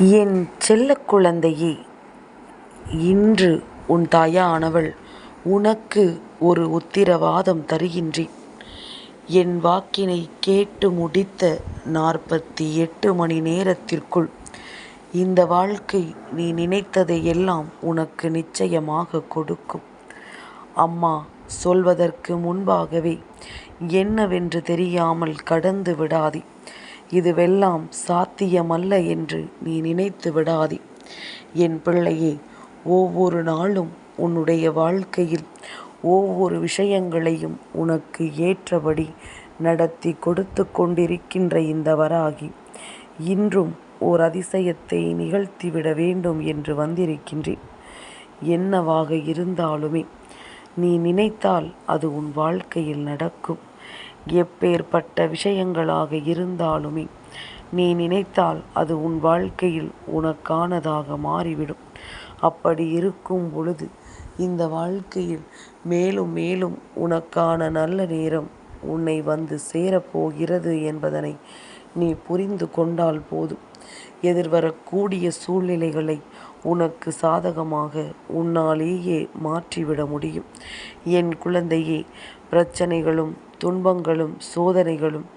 என் செல்ல குழந்தையே இன்று உன் தாயானவள் உனக்கு ஒரு உத்திரவாதம் தருகின்றேன். என் வாக்கினை கேட்டு முடித்த நாற்பத்தி எட்டு மணி நேரத்திற்குள் இந்த வாழ்க்கை நீ நினைத்ததை எல்லாம் உனக்கு நிச்சயமாக கொடுக்கும். அம்மா சொல்வதற்கு முன்பாகவே என்னவென்று தெரியாமல் கடந்து விடாதே. இதுவெல்லாம் சாத்தியமல்ல என்று நீ நினைத்து விடாதே. என் பிள்ளையே ஒவ்வொரு நாளும் உன்னுடைய வாழ்க்கையில் ஒவ்வொரு விஷயங்களையும் உனக்கு ஏற்றபடி நடத்தி கொடுத்து கொண்டிருக்கின்ற இந்த வராகி இன்றும் ஓர் அதிசயத்தை நிகழ்த்திவிட வேண்டும் என்று வந்திருக்கின்றேன். என்னவாக இருந்தாலுமே நீ நினைத்தால் அது உன் வாழ்க்கையில் நடக்கும். எப்பேற்பட்ட விஷயங்களாக இருந்தாலுமே நீ நினைத்தால் அது உன் வாழ்க்கையில் உனக்கானதாக மாறிவிடும். அப்படி இருக்கும் பொழுது இந்த வாழ்க்கையில் மேலும் மேலும் உனக்கான நல்ல நேரம் உன்னை வந்து சேரப்போகிறது என்பதனை நீ புரிந்து கொண்டால் போதும். எதிர்வரக்கூடிய சூழ்நிலைகளை உனக்கு சாதகமாக உன்னாலேயே மாற்றிவிட முடியும். என் குழந்தையே பிரச்சனைகளும் துன்பங்களும் சோதனைகளும்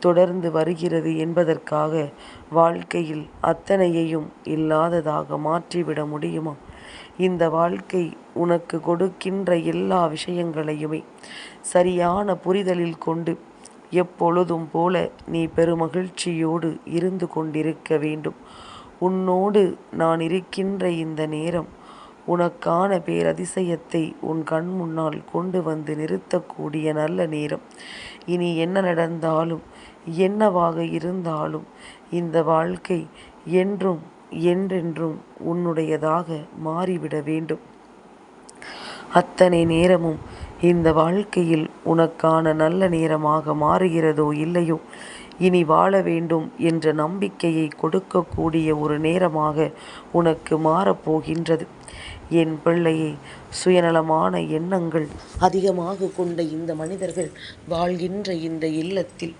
தொடர்ந்து வருகிறது என்பதற்காக வாழ்க்கையில் அத்தனையையும் இல்லாததாக மாற்றிவிட முடியுமா? இந்த வாழ்க்கை உனக்கு கொடுக்கின்ற எல்லா விஷயங்களையுமே சரியான புரிதலில் கொண்டு எப்பொழுதும் போல நீ பெருமகிழ்ச்சியோடு இருந்து கொண்டிருக்க வேண்டும். உன்னோடு நான் இருக்கின்ற இந்த நேரம் உனக்கான பேரதிசயத்தை உன் கண் முன்னால் கொண்டு வந்து நிறுத்தக்கூடிய நல்ல நேரம். இனி என்ன நடந்தாலும் என்னவாக இருந்தாலும் இந்த வாழ்க்கை என்றும் என்றென்றும் உன்னுடையதாக மாறிவிட வேண்டும். அத்தனை நேரமும் இந்த வாழ்க்கையில் உனக்கான நல்ல நேரமாக மாறுகிறதோ இல்லையோ இனி வாழ வேண்டும் என்ற நம்பிக்கையை கொடுக்கக்கூடிய ஒரு நேரமாக உனக்கு மாறப்போகின்றது. என் பிள்ளையே சுயநலமான எண்ணங்கள் அதிகமாக கொண்ட இந்த மனிதர்கள் வாழ்கின்ற இந்த இல்லத்தில்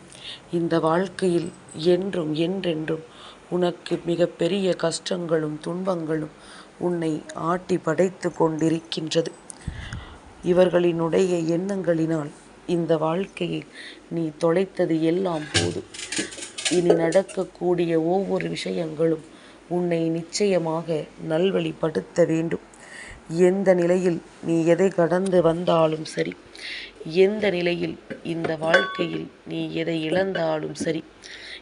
இந்த வாழ்க்கையில் என்றும் என்றென்றும் உனக்கு மிகப்பெரிய கஷ்டங்களும் துன்பங்களும் உன்னை ஆட்டி படைத்து கொண்டிருக்கின்றது. இவர்களினுடைய எண்ணங்களினால் இந்த வாழ்க்கையை நீ தொலைத்தது எல்லாம் போதும். இனி நடக்கக்கூடிய ஒவ்வொரு விஷயங்களும் உன்னை நிச்சயமாக நல்வழிப்படுத்த வேண்டும். எந்த நிலையில் நீ எதை கடந்து வந்தாலும் சரி எந்த நிலையில் இந்த வாழ்க்கையில் நீ எதை இழந்தாலும் சரி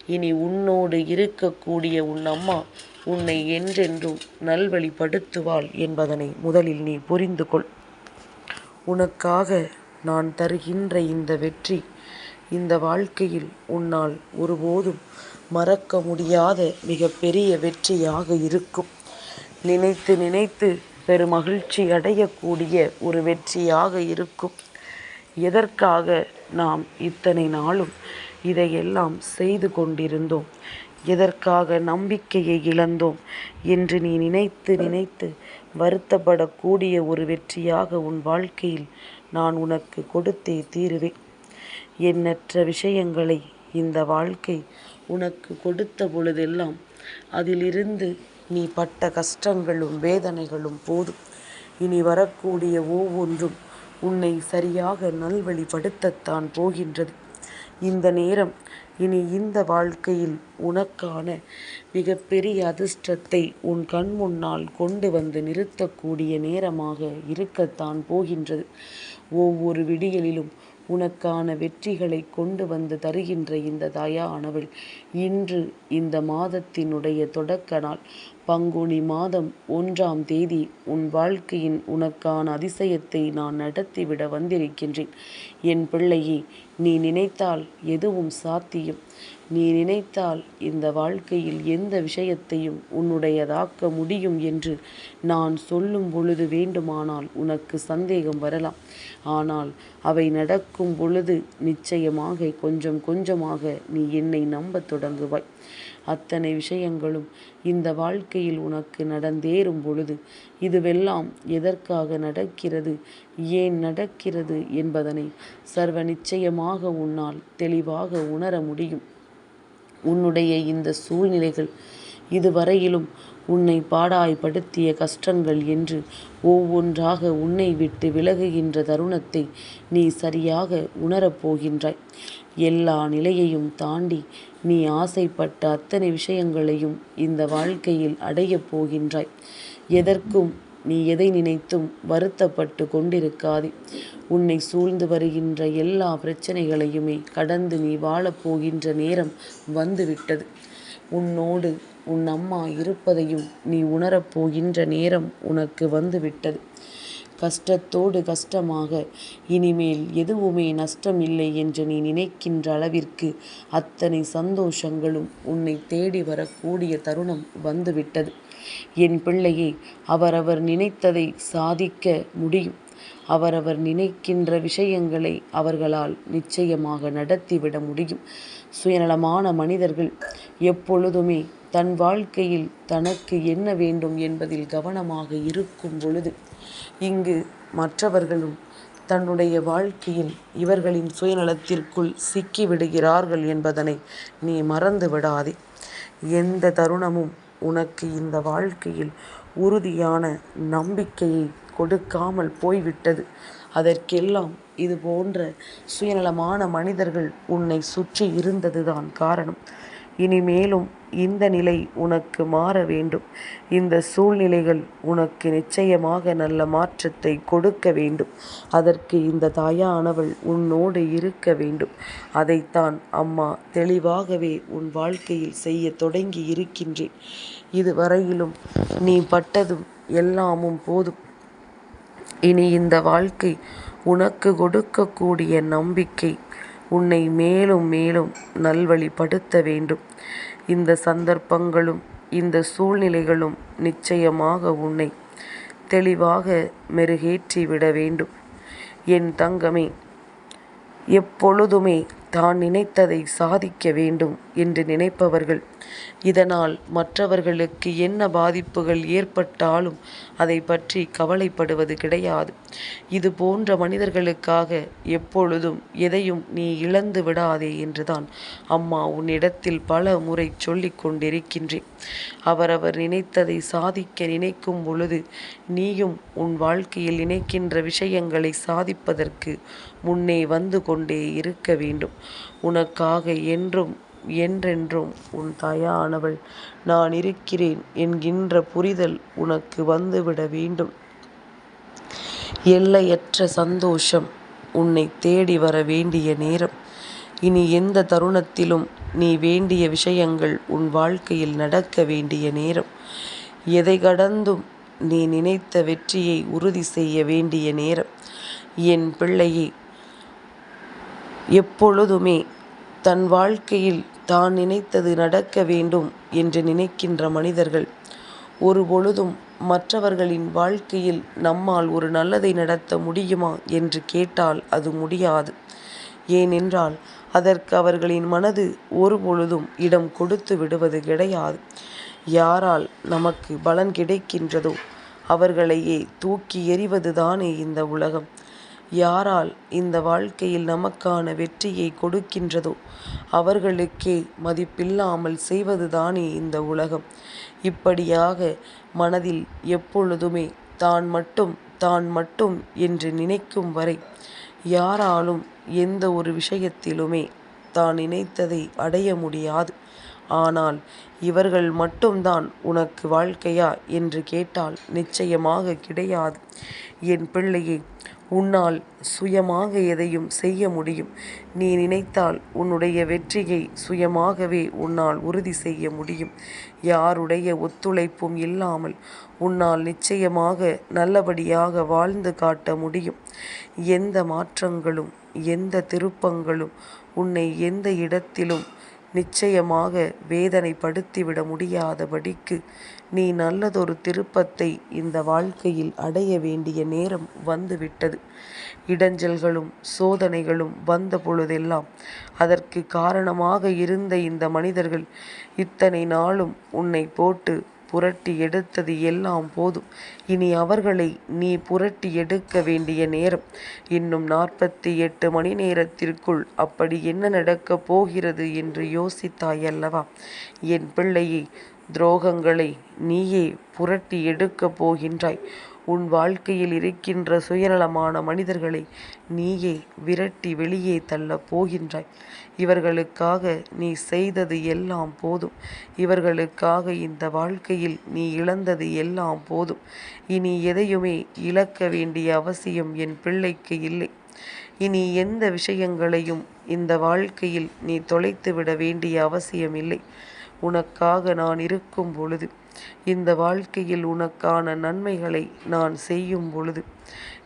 இனி உன்னோடு இருக்கக்கூடிய உன் அம்மா உன்னை என்றென்றும் நல்வழிப்படுத்துவாள் என்பதனை முதலில் நீ புரிந்து கொள். உனக்காக நான் தருகின்ற இந்த வெற்றி இந்த வாழ்க்கையில் உன்னால் ஒருபோதும் மறக்க முடியாத மிகப்பெரிய வெற்றியாக இருக்கும். நினைத்து நினைத்து பெருமகிழ்ச்சி அடையக்கூடிய ஒரு வெற்றியாக இருக்கும். எதற்காக நாம் இத்தனை நாளும் இதையெல்லாம் செய்து கொண்டிருந்தோம்? எதற்காக நம்பிக்கையை இழந்தோம்? என்று நீ நினைத்து நினைத்து வருத்தப்படக்கூடிய ஒரு வெற்றியாக உன் வாழ்க்கையில் நான் உனக்கு கொடுத்தே தீருவேன். எண்ணற்ற விஷயங்களை இந்த வாழ்க்கை உனக்கு கொடுத்த பொழுதெல்லாம் அதிலிருந்து நீ பட்ட கஷ்டங்களும் வேதனைகளும் போதும். இனி வரக்கூடிய ஒவ்வொன்றும் உன்னை சரியாக நல்வழிப்படுத்தத்தான் போகின்றது. இந்த நேரம் இனி இந்த வாழ்க்கையில் உனக்கான மிகப்பெரிய அதிர்ஷ்டத்தை உன் கண் முன்னால் கொண்டு வந்து நிறுத்தக்கூடிய நேரமாக இருக்கத்தான் போகின்றது. ஒவ்வொரு விடியலிலும் உனக்கான வெற்றிகளை கொண்டு வந்து தருகின்ற இந்த தாயானவள் இன்று இந்த மாதத்தினுடைய தொடக்க நாள் பங்குனி மாதம் ஒன்றாம் தேதி உன் வாழ்க்கையின் உனக்கான அதிசயத்தை நான் நடத்திவிட வந்திருக்கின்றேன். என் பிள்ளையே நீ நினைத்தால் எதுவும் சாத்தியம். நீ நினைத்தால் இந்த வாழ்க்கையில் எந்த விஷயத்தையும் உன்னுடையதாக்க முடியும் என்று நான் சொல்லும் பொழுது வேண்டுமானால் உனக்கு சந்தேகம் வரலாம். ஆனால் அவை நடக்கும் பொழுது நிச்சயமாக கொஞ்சம் கொஞ்சமாக நீ என்னை நம்பத் தொடங்குவாய். அத்தனை விஷயங்களும் இந்த வாழ்க்கையில் உனக்கு நடந்தேறும் பொழுது இதுவெல்லாம் எதற்காக நடக்கிறது ஏன் நடக்கிறது என்பதனை சர்வ நிச்சயமாக உன்னால் தெளிவாக உணர முடியும். உன்னுடைய இந்த சூழ்நிலைகள் இதுவரையிலும் உன்னை பாடாய்படுத்திய கஷ்டங்கள் என்று ஒவ்வொன்றாக உன்னை விட்டு விலகுகின்ற தருணத்தை நீ சரியாக உணரப் போகின்றாய். எல்லா நிலையையும் தாண்டி நீ ஆசைப்பட்ட அத்தனை விஷயங்களையும் இந்த வாழ்க்கையில் அடையப் போகின்றாய். எதற்கும் நீ எதை நினைத்தும் வருத்தப்பட்டு கொண்டிருக்காதே. உன்னை சூழ்ந்து வருகின்ற எல்லா பிரச்சனைகளையுமே கடந்து நீ வாழப்போகின்ற நேரம் வந்துவிட்டது. உன்னோடு உன் அம்மா இருப்பதையும் நீ உணரப் போகின்ற நேரம் உனக்கு வந்துவிட்டது. கஷ்டத்தோடு கஷ்டமாக இனிமேல் எதுவுமே நஷ்டம் இல்லை என்று நீ நினைக்கின்ற அளவிற்கு அத்தனை சந்தோஷங்களும் உன்னை தேடி வரக்கூடிய தருணம் வந்துவிட்டது. என் பிள்ளையே அவரவர் நினைத்ததை சாதிக்க முடியும். அவரவர் நினைக்கின்ற விஷயங்களை அவர்களால் நிச்சயமாக நடத்திவிட முடியும். சுயநலமான மனிதர்கள் எப்பொழுதுமே தன் வாழ்க்கையில் தனக்கு என்ன வேண்டும் என்பதில் கவனமாக இருக்கும் பொழுது இங்கு மற்றவர்களும் தன்னுடைய வாழ்க்கையில் இவர்களின் சுயநலத்திற்குள் சிக்கிவிடுகிறார்கள் என்பதனை நீ மறந்து விடாதே. எந்த தருணமும் உனக்கு இந்த வாழ்க்கையில் உறுதியான நம்பிக்கையை கொடுக்காமல் போய்விட்டது. அதற்கெல்லாம் இது போன்ற சுயநலமான மனிதர்கள் உன்னை சுற்றி இருந்ததுதான் காரணம். இனிமேலும் இந்த நிலை உனக்கு மாற வேண்டும். இந்த சூழ்நிலைகள் உனக்கு நிச்சயமாக நல்ல மாற்றத்தை கொடுக்க வேண்டும். அதற்கு இந்த தாயானவள் உன்னோடு இருக்க வேண்டும். அதைத்தான் அம்மா தெளிவாகவே உன் வாழ்க்கையில் செய்யத் தொடங்கி இருக்கின்றேன். இதுவரையிலும் நீ பட்டதும் எல்லாமும் போதும். இனி இந்த வாழ்க்கை உனக்கு கொடுக்கக்கூடிய நம்பிக்கை உன்னை மேலும் மேலும் நல்வழிப்படுத்த வேண்டும். இந்த சந்தர்ப்பங்களும் இந்த சூழ்நிலைகளும் நிச்சயமாக உன்னை தெளிவாக மெருகேற்றி விட வேண்டும். என் தங்கமே எப்பொழுதுமே தான் நினைத்ததை சாதிக்க வேண்டும் என்று நினைப்பவர்கள் இதனால் மற்றவர்களுக்கு என்ன பாதிப்புகள் ஏற்பட்டாலும் அதை பற்றி கவலைப்படுவது கிடையாது. இது போன்ற மனிதர்களுக்காக எப்பொழுதும் எதையும் நீ இழந்து விடாதே என்றுதான் அம்மா உன்னிடத்தில் பல முறை சொல்லிக் கொண்டிருக்கின்றேன். அவரவர் நினைத்ததை சாதிக்க நினைக்கும் பொழுது நீயும் உன் வாழ்க்கையில் நினைக்கின்ற விஷயங்களை சாதிப்பதற்கு முன்னே வந்து கொண்டே இருக்க வேண்டும். உனக்காக என்றும் என்றென்றும் உன் தாயானவள் நான் இருக்கிறேன் என்கின்ற புரிதல் உனக்கு வந்துவிட வேண்டும். எல்லையற்ற சந்தோஷம் உன்னை தேடி வர வேண்டிய நேரம். இனி எந்த தருணத்திலும் நீ வேண்டிய விஷயங்கள் உன் வாழ்க்கையில் நடக்க வேண்டிய நேரம். எதை கடந்தும் நீ நினைத்த வெற்றியை உறுதி செய்ய வேண்டிய நேரம். என் பிள்ளையை எப்பொழுதுமே தன் வாழ்க்கையில் தான் நினைத்தது நடக்க வேண்டும் என்று நினைக்கின்ற மனிதர்கள் ஒருபொழுதும் மற்றவர்களின் வாழ்க்கையில் நம்மால் ஒரு நல்லதை நடத்த முடியுமா என்று கேட்டால் அது முடியாது. ஏனென்றால் அதற்கு அவர்களின் மனது ஒருபொழுதும் இடம் கொடுத்து விடுவது கிடையாது. யாரால் நமக்கு பலன் கிடைக்கின்றதோ அவர்களையே தூக்கி எறிவதுதானே இந்த உலகம். யாரால் இந்த வாழ்க்கையில் நமக்கான வெற்றியைக் கொடுக்கின்றதோ அவர்களுக்கே மதிப்பில்லாமல் செய்வதுதானே இந்த உலகம். இப்படியாக மனதில் எப்பொழுதுமே தான் மட்டும் தான் மட்டும் என்று நினைக்கும் வரை யாராலும் எந்த ஒரு விஷயத்திலுமே தான் நினைத்ததை அடைய முடியாது. ஆனால் இவர்கள் மட்டும்தான் உனக்கு வாழ்க்கையா என்று கேட்டால் நிச்சயமாக கிடையாது. என் பிள்ளையே உன்னால் சுயமாக எதையும் செய்ய முடியும். நீ நினைத்தால் உன்னுடைய வெற்றியை சுயமாகவே உன்னால் உறுதி செய்ய முடியும். யாருடைய ஒத்துழைப்பும் இல்லாமல் உன்னால் நிச்சயமாக நல்லபடியாக வாழ்ந்து காட்ட முடியும். எந்த மாற்றங்களும் எந்த திருப்பங்களும் உன்னை எந்த இடத்திலும் நிச்சயமாக வேதனைப்படுத்திவிட முடியாதபடிக்கு நீ நல்லதொரு திருப்பத்தை இந்த வாழ்க்கையில் அடைய வேண்டிய நேரம் வந்துவிட்டது. இடைஞ்சல்களும் சோதனைகளும் வந்த பொழுதெல்லாம் அதற்கு காரணமாக இருந்த இந்த மனிதர்கள் இத்தனை நாளும் உன்னை போட்டு புரட்டி எடுத்தது எல்லாம் போதும். இனி அவர்களை நீ புரட்டி எடுக்க வேண்டிய நேரம். இன்னும் நாற்பத்தி எட்டு மணி நேரத்திற்குள் அப்படி என்ன நடக்கப் போகிறது என்று யோசித்தாய் அல்லவா? என் பிள்ளையை துரோகங்களை நீயே புரட்டி எடுக்கப் போகின்றாய். உன் வாழ்க்கையில் இருக்கின்ற சுயநலமான மனிதர்களை நீயே விரட்டி வெளியே தள்ளப் போகின்றாய். இவர்களுக்காக நீ செய்தது எல்லாம் போதும். இவர்களுக்காக இந்த வாழ்க்கையில் நீ இழந்தது எல்லாம் போதும். இனி எதையுமே இழக்க வேண்டிய அவசியம் என் பிள்ளைக்கு இல்லை. இனி எந்த விஷயங்களையும் இந்த வாழ்க்கையில் நீ தொலைத்துவிட வேண்டிய அவசியமில்லை. உனக்காக நான் இருக்கும் பொழுது இந்த வாழ்க்கையில் உனக்கான நன்மைகளை நான் செய்யும் பொழுது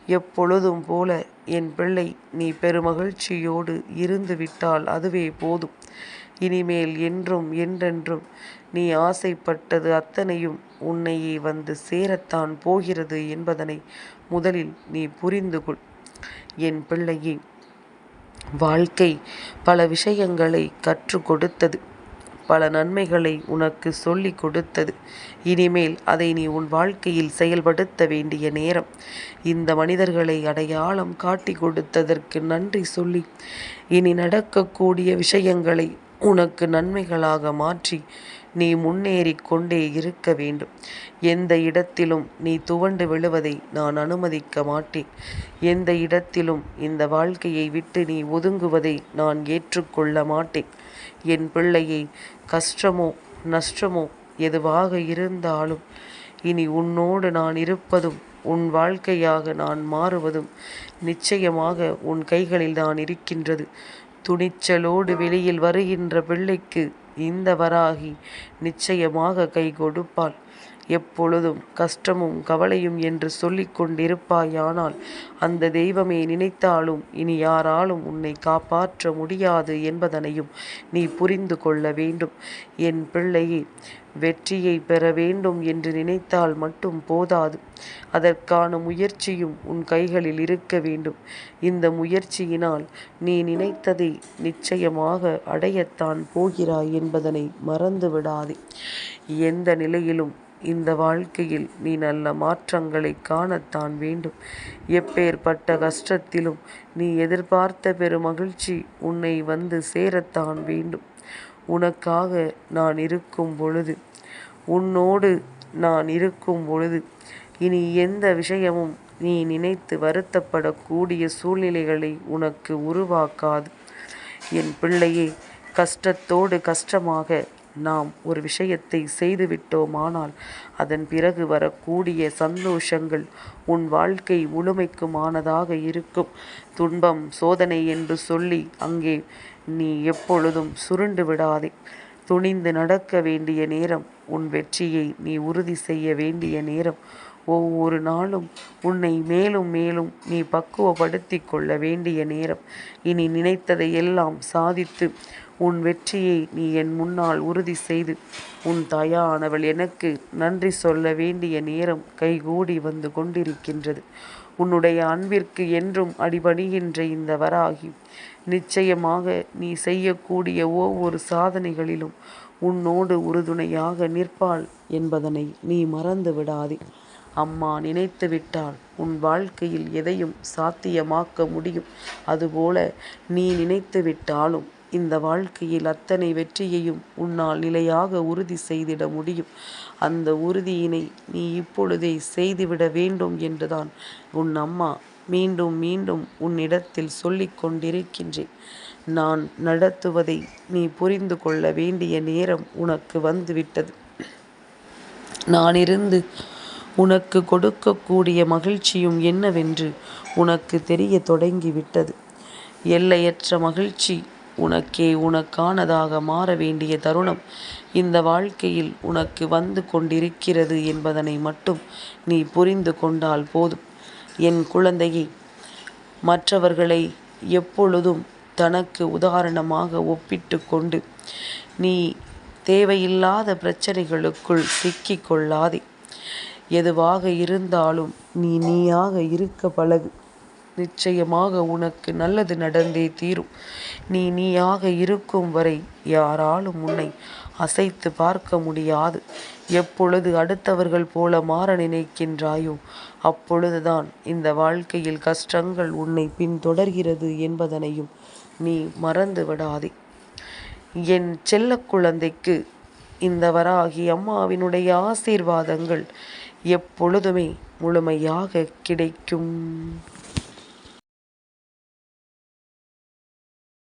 எப்பொழுதும் போல என் பிள்ளை நீ பெருமகிழ்ச்சியோடு இருந்து விட்டால் அதுவே போதும். இனிமேல் என்றும் என்றென்றும் நீ ஆசைப்பட்டது அத்தனையும் உன்னையே வந்து சேரத்தான் போகிறது என்பதனை முதலில் நீ புரிந்து கொள். என் பிள்ளையே வாழ்க்கை பல விஷயங்களை கற்றுக் கொடுத்தது. பல நன்மைகளை உனக்கு சொல்லிக் கொடுத்தது. இனிமேல் அதை நீ உன் வாழ்க்கையில் செயல்படுத்த வேண்டிய நேரம். இந்த மனிதர்களை அடையாளம் காட்டிக் கொடுத்ததற்கு நன்றி சொல்லி இனி நடக்கக்கூடிய விஷயங்களை உனக்கு நன்மைகளாக மாற்றி நீ முன்னேறிக்கொண்டே இருக்க வேண்டும். எந்த இடத்திலும் நீ துவண்டு விழுவதை நான் அனுமதிக்க மாட்டேன். எந்த இடத்திலும் இந்த வாழ்க்கையை விட்டு நீ ஒதுங்குவதை நான் ஏற்றுக்கொள்ள மாட்டேன். என் பிள்ளையை கஷ்டமோ நஷ்டமோ எதுவாக இருந்தாலும் இனி உன்னோடு நான் இருப்பதும் உன் வாழ்க்கையாக நான் மாறுவதும் நிச்சயமாக உன் கைகளில் தான் இருக்கின்றது. துணிச்சலோடு வெளியில் வருகின்ற பிள்ளைக்கு இந்த வராகி நிச்சயமாக கை கொடுப்பாள். எப்பொழுதும் கஷ்டமும் கவலையும் என்று சொல்லிக் கொண்டிருப்பாயானால் அந்த தெய்வமே நினைத்தாலும் இனி யாராலும் உன்னை காப்பாற்ற முடியாது என்பதனையும் நீ புரிந்து கொள்ள வேண்டும். என் பிள்ளையே வெற்றியை பெற வேண்டும் என்று நினைத்தால் மட்டும் போதாது. அதற்கான முயற்சியும் உன் கைகளில் இருக்க வேண்டும். இந்த முயற்சியினால் நீ நினைத்ததை நிச்சயமாக அடையத்தான் போகிறாய் என்பதனை மறந்து விடாதே. எந்த நிலையிலும் இந்த வாழ்க்கையில் நீ நல்ல மாற்றங்களை காணத்தான் வேண்டும். எப்பேற்பட்ட கஷ்டத்திலும் நீ எதிர்பார்த்த பெருமகிழ்ச்சி உன்னை வந்து சேரத்தான் வேண்டும். உனக்காக நான் இருக்கும் பொழுது உன்னோடு நான் இருக்கும் பொழுது இனி எந்த விஷயமும் நீ நினைத்து வருத்தப்படக்கூடிய சூழ்நிலைகளை உனக்கு உருவாக்காது. என் பிள்ளையே கஷ்டத்தோடு கஷ்டமாக நாம் ஒரு விஷயத்தை செய்துவிட்டோமானால் அதன் பிறகு வரக்கூடிய சந்தோஷங்கள் உன் வாழ்க்கை முழுமைக்குமானதாக இருக்கும். துன்பம் சோதனை என்று சொல்லி அங்கே நீ எப்பொழுதும் சுருண்டு விடாதே. துணிந்து நடக்க வேண்டிய நேரம். உன் வெற்றியை நீ உறுதி செய்ய வேண்டிய நேரம். ஒவ்வொரு நாளும் உன்னை மேலும் மேலும் நீ பக்குவப்படுத்தி கொள்ள வேண்டிய நேரம். இனி நினைத்ததை எல்லாம் சாதித்து உன் வெற்றியை நீ என் முன்னால் உறுதி செய்து உன் தாயானவள் எனக்கு நன்றி சொல்ல வேண்டிய நேரம் கைகூடி வந்து கொண்டிருக்கின்றது. உன்னுடைய அன்பிற்கு என்றும் அடிபணிகின்ற இந்த வராகி நிச்சயமாக நீ செய்யக்கூடிய ஒவ்வொரு சாதனைகளிலும் உன்னோடு உறுதுணையாக நிற்பாள் என்பதனை நீ மறந்து விடாதே. அம்மா நினைத்து விட்டால் உன் வாழ்க்கையில் எதையும் சாத்தியமாக்க முடியும். அதுபோல நீ நினைத்து விட்டாலும் இந்த வாழ்க்கையில் அத்தனை வெற்றியையும் உன்னால் நிலையாக உறுதி செய்திட முடியும். அந்த உறுதியினை நீ இப்பொழுதே செய்துவிட வேண்டும் என்றுதான் உன் அம்மா மீண்டும் மீண்டும் உன்னிடத்தில் சொல்லிக் கொண்டிருக்கின்றேன். நான் நடத்துவதை நீ புரிந்து கொள்ள வேண்டிய நேரம் உனக்கு வந்துவிட்டது. நானிருந்து உனக்கு கொடுக்கக்கூடிய மகிழ்ச்சியும் என்னவென்று உனக்கு தெரிய தொடங்கிவிட்டது. எல்லையற்ற மகிழ்ச்சி உனக்கே உனக்கானதாக மாற வேண்டிய தருணம் இந்த வாழ்க்கையில் உனக்கு வந்து கொண்டிருக்கிறது என்பதனை மட்டும் நீ புரிந்து கொண்டால் போதும். என் குழந்தையை மற்றவர்களை எப்பொழுதும் தனக்கு உதாரணமாக ஒப்பிட்டுக் கொண்டு நீ தேவையில்லாத பிரச்சனைகளுக்குள் சிக்கிக் கொள்ளாதே. எதுவாக இருந்தாலும் நீ நீயாக இருக்க பழகு. நிச்சயமாக உனக்கு நல்லது நடந்தே தீரும். நீ நீயாக இருக்கும் வரை யாராலும் உன்னை அசைத்து பார்க்க முடியாது. எப்பொழுது அடுத்தவர்கள் போல மாற நினைக்கின்றாயோ அப்பொழுதுதான் இந்த வாழ்க்கையில் கஷ்டங்கள் உன்னை பின்தொடர்கிறது என்பதனையும் நீ மறந்து விடாதே. என் செல்ல குழந்தைக்கு இந்த வராகி அம்மாவினுடைய ஆசீர்வாதங்கள் எப்பொழுதுமே முழுமையாக கிடைக்கும்